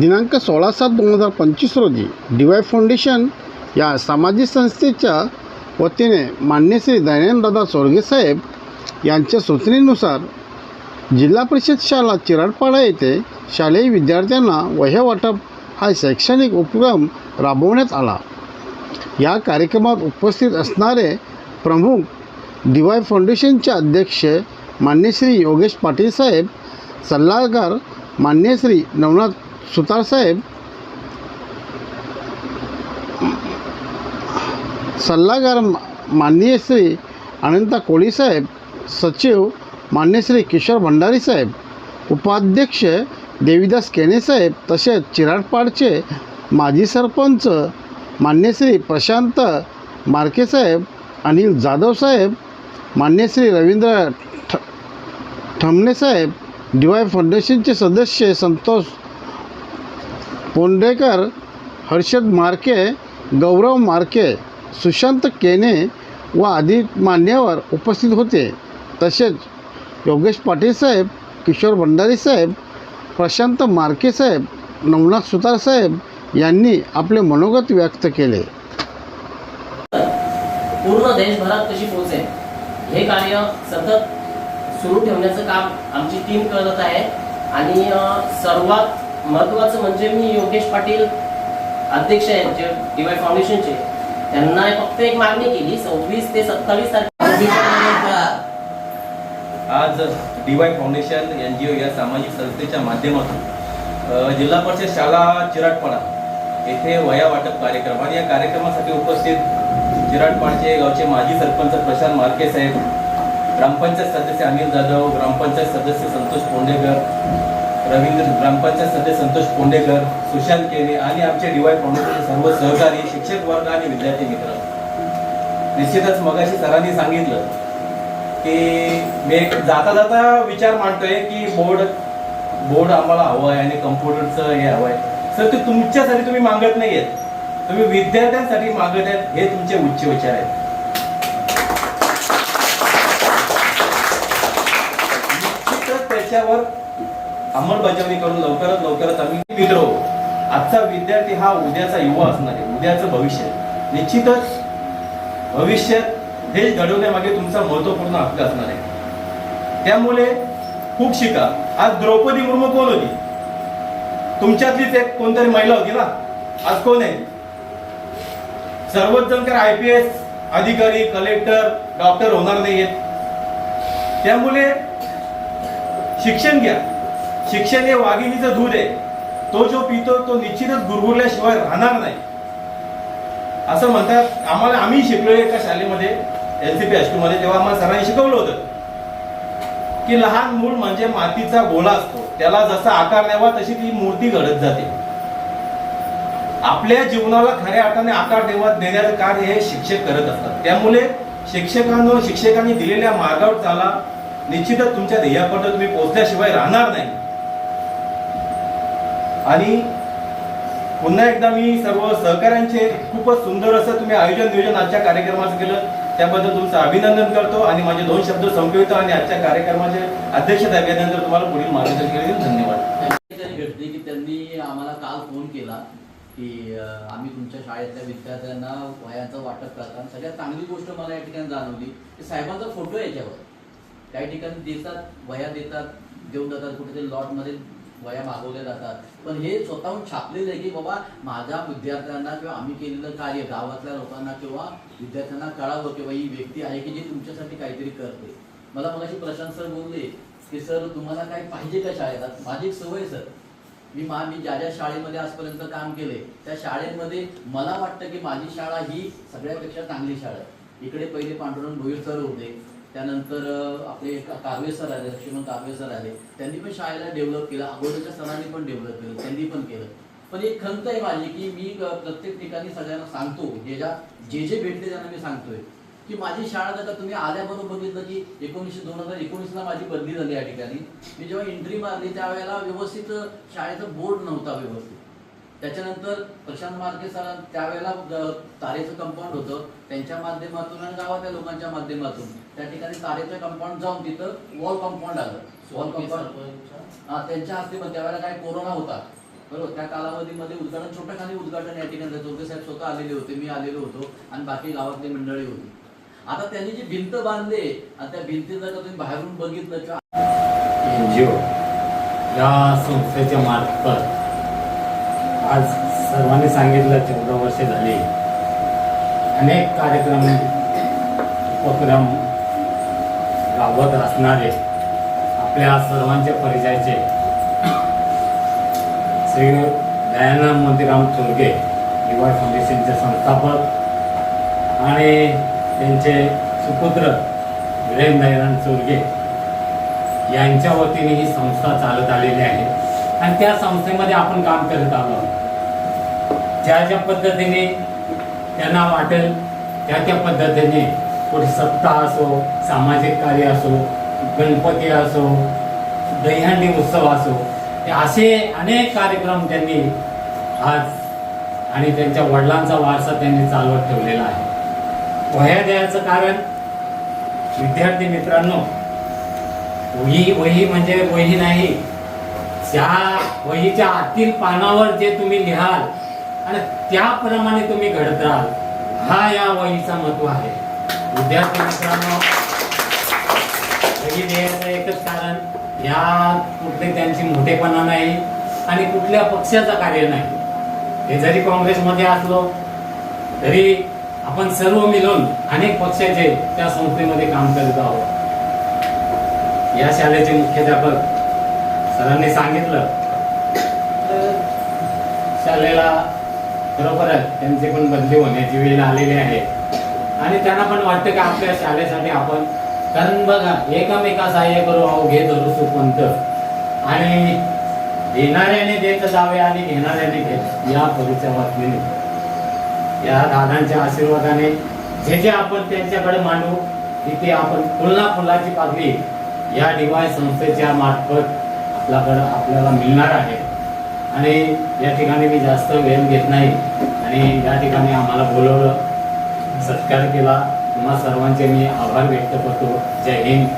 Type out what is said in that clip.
दिनांक सोळा सात दोन हजार पंचवीस रोजी डी वाय फाउंडेशन या सामाजिक संस्थेच्या वतीने मान्य श्री दयानंददादा साहेब यांच्या सूचनेनुसार जिल्हा परिषद शाळा चिराडपाडा येथे शालेय विद्यार्थ्यांना वह्या वाटप हा शैक्षणिक उपक्रम राबवण्यात आला. या कार्यक्रमात उपस्थित असणारे प्रमुख डी वाय फाउंडेशनचे अध्यक्ष मान्यश्री योगेश पाटील साहेब सल्लागार मान्यश्री नवनाथ सुतार साहेब सल्लागार माननीय श्री अनंता कोळी साहेब सचिव मान्य श्री किशोर भंडारी साहेब उपाध्यक्ष देवीदास केने साहेब तसेच चिराडपाडचे माजी सरपंच मान्य श्री प्रशांत मार्के साहेब अनिल जाधव साहेब मान्य श्री रवींद्र ठ ठमणे साहेब डी वाय फाउंडेशनचे सदस्य संतोष पोंडेकर हर्षद मार्के गौरव मार्के सुशांत केने व आदित मान्यवर उपस्थित होते. तसेच योगेश पाटील साहेब किशोर भंडारी साहेब प्रशांत मार्के साहेब नवनाथ सुतार साहेब यांनी आपले मनोगत व्यक्त केले. पूर्ण देशभरात कशी पोहोचेल? हे कार्य सतत सुरू ठेवण्याचं काम आमची टीम करत आहे. आणि सर्वात महत्वाचं म्हणजे मी योगेश पाटील अध्यक्ष आहेत जे डीवाय फाउंडेशनचे त्यांना फक्त एक मागणी केली सव्वीस ते सत्तावीस तारखेला. आज DY foundation N G O या सामाजिक संस्थेच्या माध्यमातून जिल्हा परिषद शाळा चिराटपाडा येथे वया वाटप कार्यक्रम आणि या कार्यक्रमासाठी उपस्थित चिराटपाडचे गावचे माजी सरपंच प्रशांत मार्के साहेब ग्रामपंचायत सदस्य अनिल जाधव ग्रामपंचायत सदस्य संतोष पोंडेकर रवींद्र ग्रामपंचायत सदस्य संतोष पोंडेकर सुशांत केरे आणि आमचे डीवाय फाउंडेशनचे सर्व सहकारी शिक्षक वर्ग आणि विद्यार्थी मित्र. निश्चितच मगाशी सरांनी सांगितलं की मी एक जाता जाता विचार मांडतोय की बोर्ड बोर्ड आम्हाला हवं आहे आणि कम्प्युटरचं हे हवं आहे. सर ते तुमच्यासाठी तुम्ही मागत नाही आहेत तुम्ही विद्यार्थ्यांसाठी मागत आहेत हे तुमचे उच्च विचार आहेत. निश्चितच त्याच्यावर अंमलबजावणी करून लवकरात लवकरात आम्ही मित्र आजचा विद्यार्थी हा उद्याचा युवा असणार आहे. उद्याचं भविष्य. निश्चितच भविष्यात देश घडवण्यामागे तुमचा महत्त्वपूर्ण हक्क असणार आहे. त्यामुळे खूप शिका. आज द्रौपदी मुर्मू कोण होती? तुमच्यातलीच एक कोणतरी महिला होती ना? आज कोण आहे? सर्वच जण तर आय पी एस अधिकारी कलेक्टर डॉक्टर होणार नाहीयेत. त्यामुळे शिक्षण घ्या. शिक्षण हे वाघिणीचं दूध आहे. तो जो पितो तो निश्चितच गुरगुरल्याशिवाय राहणार नाही. असं म्हणतात आम्हाला आम्ही शिकलो एका शाळेमध्ये एल सी पी हायस्कूलमध्ये तेव्हा आम्हाला सरांनी शिकवलं होतं. की लहान मूल म्हणजे मातीचा गोळा असतो. त्याला जसा आकार द्यावा तशी ती मूर्ती घडत जाते. आपल्या जीवनाला खऱ्या अर्थाने आकार देवा देण्याचं कार्य हे शिक्षक करत असतात. त्यामुळे शिक्षकांनो शिक्षकांनी दिलेल्या मार्गावर चाला. निश्चितच तुमच्या ध्येयापर्यंत तुम्ही पोहोचल्याशिवाय राहणार नाही. आणि पुन्हा एकदा मी सर्व सहकाऱ्यांचे खूपच सुंदर असं तुम्ही आयोजन नियोजन आजच्या कार्यक्रमाचं केलं. त्याबद्दल तुमचं अभिनंदन करतो आणि माझे दोन शब्द संपवितो आणि आजच्या कार्यक्रमाचे अध्यक्षता घेतल्यानंतर तुम्हाला पुढील मार्गदर्शन केले धन्यवाद. तरी भेटली की त्यांनी आम्हाला काल फोन केला की आम्ही तुमच्या शाळेतल्या विद्यार्थ्यांना वयांचं वाटप करताना सगळ्यात चांगली गोष्ट मला या ठिकाणी जाणवली की साहेबांचा फोटो याच्यावर. काही ठिकाणी देतात वह्या देतात देऊन जातात कुठेतरी लॉटमध्ये वया मागवल्या जातात. पण हे स्वतःहून छापलेलं आहे की बाबा माझ्या विद्यार्थ्यांना किंवा आम्ही केलेलं कार्य गावातल्या लोकांना किंवा विद्यार्थ्यांना कळावं किंवा ही व्यक्ती आहे की जी तुमच्यासाठी काहीतरी करते. मला मगाशी प्रशांत सर बोलले की सर तुम्हाला काय पाहिजे का शाळेत माझी एक सवय सर. मी मा मी ज्या ज्या शाळेमध्ये आजपर्यंत काम केले त्या शाळेमध्ये मला वाटतं की माझी शाळा ही सगळ्यापेक्षा चांगली शाळा आहे. इकडे पहिले पांडुरंग भोईर सर होते त्यानंतर आपले का- काव्य सर आले लक्ष्मण काव्य सर आले त्यांनी पण शाळेला डेव्हलप केलं अगोदरच्या सरांनी पण डेव्हलप केलं त्यांनी पण केलं. पण एक खंत आहे माझी की मी प्रत्येक ठिकाणी सगळ्यांना सांगतो जे ज्या जे जे भेटले त्यांना मी सांगतोय. की माझी शाळा आता तुम्ही आल्याबरोबर बघितलं की एकोणीसशे दोन हजार एकोणीसला माझी बदली झाली या ठिकाणी. मी जेव्हा एंट्री मारली त्यावेळेला व्यवस्थित शाळेचा बोर्ड नव्हता व्यवस्थित. त्याच्यानंतर प्रशांत मार्गे सर त्यावेळेला तारेचं कंपाऊंड होतं त्यांच्या माध्यमातून आणि गावातल्या लोकांच्या माध्यमातून. त्या ठिकाणी तारेचं कंपाऊंड जाऊन तिथं वॉल कंपाऊंड आलं. वॉल कंपाऊंड हा त्यांच्या हस्ते पण त्यावेळेला काय कोरोना होता. बरोबर? त्या कालावधीमध्ये उद्घाटन छोटं उद्घाटन या ठिकाणी. जोगे साहेब स्वतः आलेले होते मी आलेलो होतो आणि बाकी गावातली मंडळी होती. आता त्यांनी जी भिंत बांधली आणि त्या भिंतीला जर तुम्ही बाहेरून बघितलं किंवा एन जी ओ या संस्थेच्या मार्फत आज सर्वांनी सांगितलं चौदा वर्षे झाली. अनेक कार्यक्रम उपक्रम राबवत असणारे आपल्या सर्वांचे परिचयाचे. श्री दयानंद मोतीराम चोरगे युवा फाउंडेशनचे संस्थापक आणि त्यांचे सुपुत्र वीरेन दयानंद चोरगे यांच्या वतीने ही संस्था चालत आलेली आहे. आणि त्या संस्थेमध्ये आपण काम करत आलो ज्या ज्या पद्धतीने त्यांना वाटेल त्या त्या पद्धतीने कुठे सप्ताह असो सामाजिक कार्य असो गणपती असो दहीहंडी उत्सव असो असे अनेक कार्यक्रम त्यांनी आज आणि त्यांच्या वडिलांचा वारसा त्यांनी चालवत ठेवलेला आहे. वह्या द्यायचं कारण विद्यार्थी मित्रांनो वही वही म्हणजे वही नाही. त्या वहीच्या आतील पानावर जे तुम्ही लिहाल आणि त्याप्रमाणे तुम्ही घडत राहाल हा या वहीचा महत्त्व आहे. विद्यार्थी मित्रांनो वही लिहायचं एकच कारण या कुठले त्यांची मोठेपणा नाही आणि कुठल्या पक्षाचं कार्य नाही. हे जरी काँग्रेसमध्ये असलो तरी आपण सर्व मिळून अनेक पक्षाचे त्या संस्थेमध्ये काम करत आहोत. या शाळेचे मुख्याध्यापक सरांनी सांगितलं तर शाळेला खरोखरच त्यांची पण बदली होण्याची वेळ आलेली आहे. आणि त्यांना पण वाटतं की आपल्या शाळेसाठी आपण कारण बघा एकामेका सहाय्य करू अहो घे धरू सुपंत. आणि देणाऱ्याने देत जावे आणि घेणाऱ्याने घे या परीच्या बातमीने. या दादांच्या आशीर्वादाने जे जे आपण त्यांच्याकडे मांडू तिथे आपण फुलना फुलाची पागली या डिवाय संस्थेच्या मार्फत आपल्याकडं आपल्याला मिळणार आहे. आणि या ठिकाणी मी जास्त वेळ घेत नाही. आणि या ठिकाणी आम्हाला बोलवलं. सत्कार केला. तुम्हा सर्वांचे मी आभार व्यक्त करतो. जय हिंद.